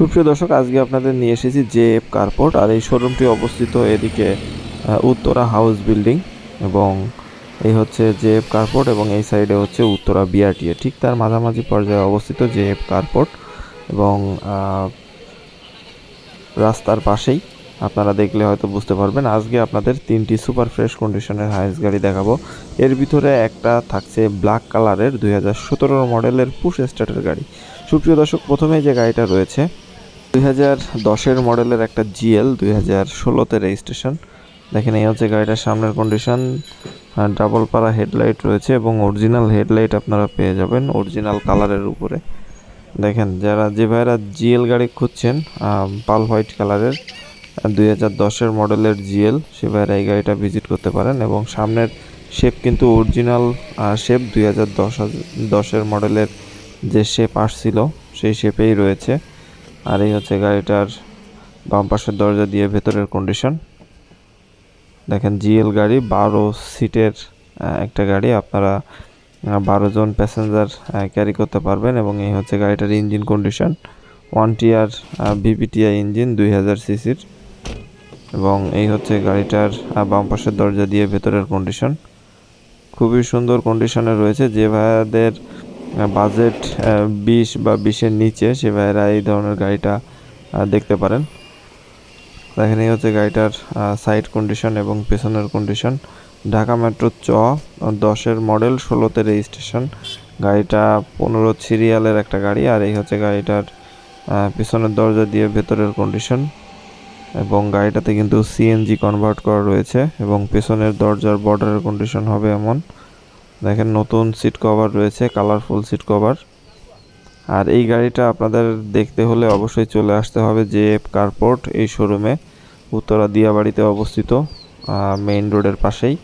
সুপ্রিয় দর্শক, আজকে আপনাদের নিয়ে এসেছি জে এফ কার্পোর্ট আর এই শোরুমটি অবস্থিত এদিকে উত্তরা হাউস বিল্ডিং এবং এই হচ্ছে জে এফ কার্পোর্ট এবং এই সাইডে হচ্ছে উত্তরা বিআরটিএ। ঠিক তার মাঝামাঝি পর্যায়ে অবস্থিত জে এফ কার্পোর্ট এবং রাস্তার পাশেই আপনারা দেখলে হয়তো বুঝতে পারবেন, আজকে আপনাদের তিনটি সুপার ফ্রেশ কন্ডিশনের হাইস গাড়ি দেখাবো। এর ভিতরে একটা থাকছে ব্ল্যাক কালারের দুই হাজার সতেরো মডেলের পুশ স্টার্টের গাড়ি। সুপ্রিয় দর্শক, প্রথমে যে গাড়িটা রয়েছে দুই হাজার দশের মডেলের একটা জিএল, দুই হাজার ষোলোতে রেজিস্ট্রেশন। দেখেন, এই হচ্ছে গাড়িটার সামনের কন্ডিশন ডাবল পারা হেডলাইট রয়েছে এবং অরিজিনাল হেডলাইট আপনারা পেয়ে যাবেন অরিজিনাল কালারের উপরে। দেখেন, যারা, যে ভাইরা জিএল গাড়ি খুঁজছেন পাল হোয়াইট কালারের দুই হাজার দশের মডেলের জিএল, সে ভাইরা এই গাড়িটা ভিজিট করতে পারেন এবং সামনের শেপ কিন্তু অরিজিনাল শেপ দুই হাজার দশ, দশের মডেলের যে শেপ আসছিল, সেই শেপেই রয়েছে। আর এই হচ্ছে গাড়িটার বাম পাশের দরজা দিয়ে ভেতরের কন্ডিশন দেখেন জিএল গাড়ি, বারো সিটের একটা গাড়ি। আপনারা বারো জন প্যাসেঞ্জার ক্যারি করতে পারবেন এবং এই হচ্ছে গাড়িটার engine condition one tier VVTI engine দুই হাজার সিসির এবং এই হচ্ছে গাড়িটার বাম পাশের দরজা দিয়ে ভেতরের কন্ডিশন খুবই সুন্দর কন্ডিশনে রয়েছে। যে ভাইয়াদের বাজেট বিশ বা বিশের নিচে সে ভাইয়েরা এই ধরনের গাড়িটা দেখতে পারেন। দেখেন এই হচ্ছে গাড়িটার সাইড কন্ডিশন এবং পেছনের কন্ডিশন ঢাকা মেট্রো চ, দশের মডেল ষোলোতে রেজিস্ট্রেশন গাড়িটা পনেরো সিরিয়ালের একটা গাড়ি, আর এই হচ্ছে গাড়িটার পিছনের দরজা দিয়ে ভেতরের কন্ডিশন এবং গাড়িটাতে কিন্তু সিএনজি কনভার্ট করা রয়েছে এবং পেছনের দরজার বর্ডারের কন্ডিশন হবে এমন। দেখেন, নতুন সিট কভার রয়েছে কালারফুল সিট কভার আর এই গাড়িটা আপনাদের দেখতে হলে অবশ্যই চলে আসতে হবে যে কারপোর্ট এই শোরুমে উত্তরা দিয়াবাড়িতে অবস্থিত মেইন রোডের পাশেই।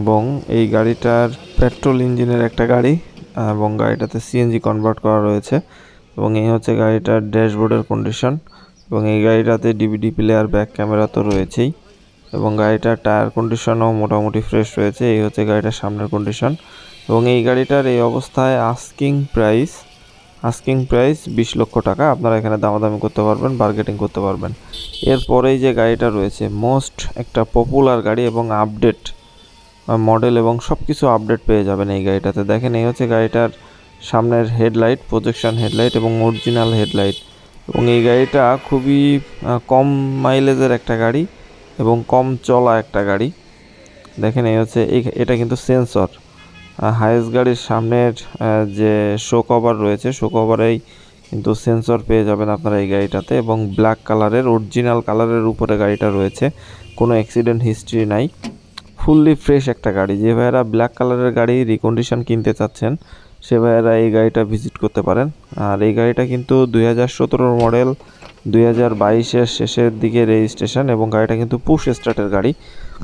এবং এই গাড়িটার পেট্রোল ইঞ্জিনের একটা গাড়ি, এবং গাড়িটাতে সিএনজি কনভার্ট করা রয়েছে। এবং এই হচ্ছে গাড়িটার ড্যাশবোর্ডের কন্ডিশন এবং এই গাড়িটাতে ডিভিডি প্লেয়ার ব্যাক ক্যামেরা তো রয়েছেই। এবং গাড়িটার টায়ার কন্ডিশনও মোটামুটি ফ্রেশ রয়েছে। এই হচ্ছে গাড়িটার সামনের কন্ডিশন এবং এই গাড়িটার এই অবস্থায় আস্কিং প্রাইস আস্কিং প্রাইস বিশ লক্ষ টাকা। আপনারা এখানে দামাদামি করতে পারবেন বার্গেটিং করতে পারবেন। এরপরেই যে গাড়িটা রয়েছে মোস্ট একটা পপুলার গাড়ি এবং আপডেট মডেল এবং সব কিছু আপডেট পেয়ে যাবেন এই গাড়িটাতে। দেখেন, এই হচ্ছে গাড়িটার সামনের হেডলাইট প্রজেকশন হেডলাইট এবং অরিজিনাল হেডলাইট এবং এই গাড়িটা খুবই কম মাইলেজের একটা গাড়ি। এবং কম চলা একটা গাড়ি। দেখেন এই হচ্ছে এটা কিন্তু সেন্সর হায়েস্ট গাড়ির সামনের যে শো কভার রয়েছে শো কভারেই কিন্তু সেন্সর পেয়ে যাবেন আপনারা এই গাড়িটাতে এবং ব্ল্যাক কালারের অরিজিনাল কালারের উপরে গাড়িটা রয়েছে। কোনো অ্যাক্সিডেন্ট হিস্ট্রি নাই। ফুললি ফ্রেশ একটা গাড়ি। যে ভাইয়েরা ব্ল্যাক কালারের গাড়ি রিকন্ডিশন কিনতে চাচ্ছেন, সে ভাইয়েরা এই গাড়িটা ভিজিট করতে পারেন। আর এই গাড়িটা কিন্তু দুই হাজার মডেল দুই হাজার বাইশের শেষের দিকে রেজিস্ট্রেশন এবং গাড়িটা কিন্তু পুশ স্টার্টের গাড়ি।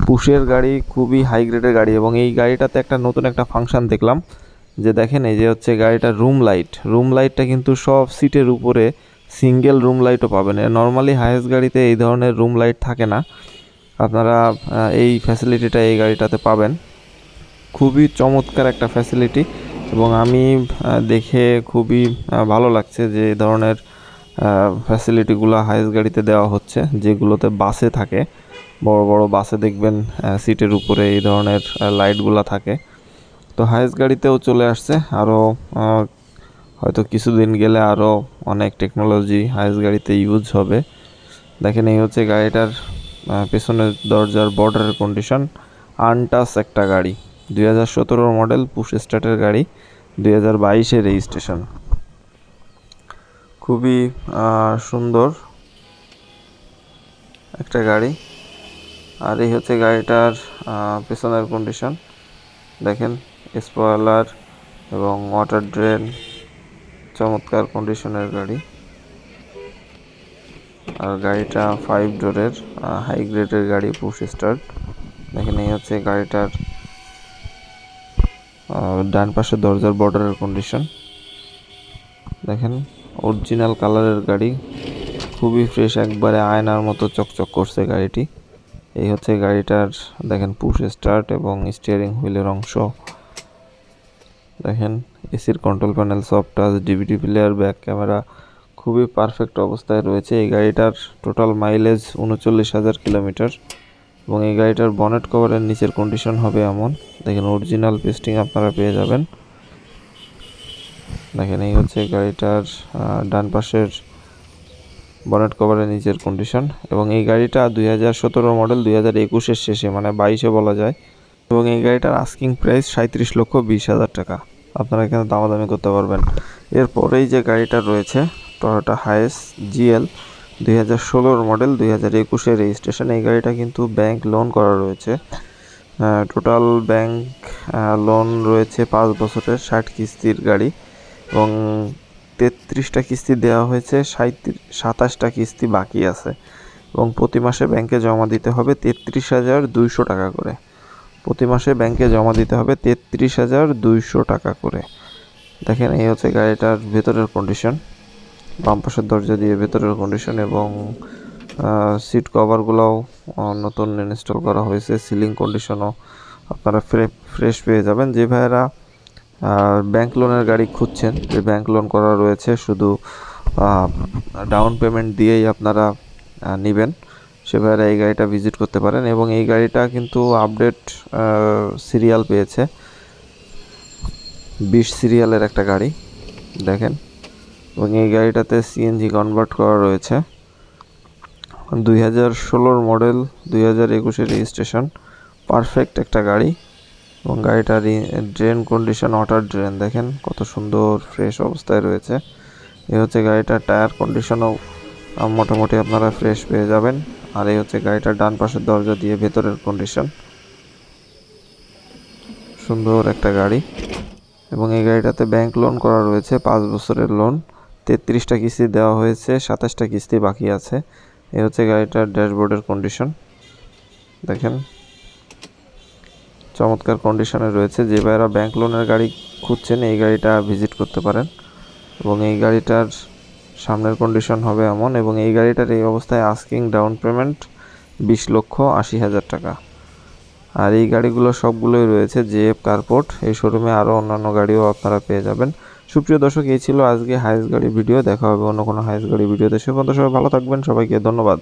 পুশের গাড়ি খুবই হাই গ্রেডের গাড়ি এবং এই গাড়িটাতে একটা নতুন একটা ফাংশন দেখলাম যে দেখেন এই যে হচ্ছে গাড়িটা রুম লাইট রুম লাইটটা কিন্তু সব সিটের উপরে সিঙ্গেল রুম লাইটও পাবেন। নর্মালি হায়েস্ট গাড়িতে এই ধরনের রুম লাইট থাকে না। আপনারা এই ফ্যাসিলিটিটা এই গাড়িটাতে পাবেন। খুবই চমৎকার একটা ফ্যাসিলিটি এবং আমি দেখে খুবই ভালো লাগছে যে এই ধরনের ফ্যাসিলিটিগুলো হাইস গাড়িতে দেওয়া হচ্ছে, যেগুলোতে বাসে থাকে। বড় বড় বাসে দেখবেন সিটের উপরে এই ধরনের লাইটগুলো থাকে। তো হাইস গাড়িতেও চলে আসছে আরও হয়তো কিছুদিন গেলে আরও অনেক টেকনোলজি হাইস গাড়িতে ইউজ হবে। দেখেন এই হচ্ছে গাড়িটার পেছনের দরজার বর্ডারের কন্ডিশন আনটাস একটা গাড়ি, দুই হাজার সতেরোর মডেল পুশ স্টার্টের গাড়ি, দুই হাজার বাইশে রেজিস্ট্রেশন খুবই সুন্দর একটা গাড়ি। আর এই হচ্ছে গাড়িটার পেছনের কন্ডিশন দেখেন স্পয়লার এবং ওয়াটার ড্রেন চমৎকার কন্ডিশনের গাড়ি। আর গাড়িটা ফাইভ ডোরের হাই গ্রেডের গাড়ি পুশ স্টার্ট দেখেন, এই হচ্ছে গাড়িটার ডান পাশে দরজার বর্ডারের কন্ডিশন দেখেন অরিজিনাল কালারের গাড়ি। খুবই ফ্রেশ একবারে আয়নার মতো চকচক করছে গাড়িটি। এই হচ্ছে গাড়িটার, দেখেন পুশ স্টার্ট এবং স্টিয়ারিং হুইলের অংশ। দেখেন এসির control panel soft touch DVD player back camera খুবই পারফেক্ট অবস্থায় রয়েছে। এই গাড়িটার টোটাল মাইলেজ উনচল্লিশ হাজার কিলোমিটার এবং এই গাড়িটার বনেট কভারের নিচের কন্ডিশন হবে এমন। দেখেন অরিজিনাল পেস্টিং আপনারা পেয়ে যাবেন। দেখেন, এই হচ্ছে গাড়িটার ডান পাশের বনেট কভারের নিচের কন্ডিশন এবং এই গাড়িটা দুই হাজার সতেরো মডেল দুই হাজার একুশের শেষে মানে বাইশে বলা যায় এবং এই গাড়িটার আস্কিং প্রাইস সাঁত্রিশ লক্ষ বিশ হাজার টাকা। আপনারা এখানে দামাদামি করতে পারবেন। এরপরেই যে গাড়িটা রয়েছে টয়োটা হায়েস জিএল দুই হাজার ষোলোর মডেল দুই হাজার একুশের রেজিস্ট্রেশন এই গাড়িটা কিন্তু ব্যাংক লোন করা রয়েছে। টোটাল ব্যাংক লোন রয়েছে পাঁচ বছরের ষাট কিস্তির গাড়ি। এবং তেত্রিশটা কিস্তি দেওয়া হয়েছে সাঁত্রিশ সাতাশটা কিস্তি বাকি আছে। এবং প্রতি মাসে ব্যাংকে জমা দিতে হবে তেত্রিশ হাজার দুইশো টাকা করে। প্রতি মাসে ব্যাংকে জমা দিতে হবে তেত্রিশ হাজার দুইশো টাকা করে। দেখেন, এই হচ্ছে গাড়িটার ভেতরের কন্ডিশন বাম পাশের দরজা দিয়ে ভেতরের কন্ডিশন এবং সিট কভারগুলোও নতুন ইনস্টল করা হয়েছে। সিলিং কন্ডিশনও আপনারা ফ্রেশ পেয়ে যাবেন। যে ভাইয়েরা ব্যাংক লোনের গাড়ি খুঁজছেন, যে ব্যাংক লোন করা রয়েছে, শুধু ডাউন পেমেন্ট দিয়েই আপনারা নেবেন। সেভাবে এই গাড়িটা ভিজিট করতে পারেন এবং এই গাড়িটা কিন্তু আপডেট সিরিয়াল পেয়েছে। বিশ সিরিয়ালের একটা গাড়ি, দেখেন। এবং এই গাড়িটাতে সিএনজি কনভার্ট করা রয়েছে। দুই হাজার ষোলোর মডেল দুই হাজার একুশের রেজিস্ট্রেশন পারফেক্ট একটা গাড়ি। এবং গাড়িটার ড্রেন কন্ডিশন ওয়াটার ড্রেন দেখেন কত সুন্দর ফ্রেশ অবস্থায় রয়েছে। এই হচ্ছে গাড়িটার টায়ার কন্ডিশনও মোটামুটি আপনারা ফ্রেশ পেয়ে যাবেন। আর এই হচ্ছে গাড়িটার ডান পাশের দরজা দিয়ে ভেতরের কন্ডিশন সুন্দর একটা গাড়ি। এবং এই গাড়িটাতে ব্যাংক লোন করা রয়েছে, পাঁচ বছরের লোন তেত্রিশটা কিস্তি দেওয়া হয়েছে, সাতাশটা কিস্তি বাকি আছে। এই হচ্ছে গাড়িটার ড্যাশবোর্ডের কন্ডিশন দেখেন চমৎকার কন্ডিশনে রয়েছে। যে ভাইরা ব্যাংক লোনের গাড়ি খুঁজছেন, এই গাড়িটা ভিজিট করতে পারেন এবং এই গাড়িটার সামনের কন্ডিশন হবে এমন এবং এই গাড়িটার এই অবস্থায় আস্কিং ডাউন পেমেন্ট বিশ লক্ষ আশি হাজার টাকা। আর এই গাড়িগুলো সবগুলোই রয়েছে জেএফ কারপোর্ট এই শোরুমে আরও অন্যান্য গাড়িও আপনারা পেয়ে যাবেন। সুপ্রিয় দর্শক, এই ছিল আজকে হাইস গাড়ি ভিডিও দেখা হবে অন্য কোনো হাইস গাড়ি ভিডিওতে সে পর্যন্ত সবাই ভালো থাকবেন। সবাইকে ধন্যবাদ।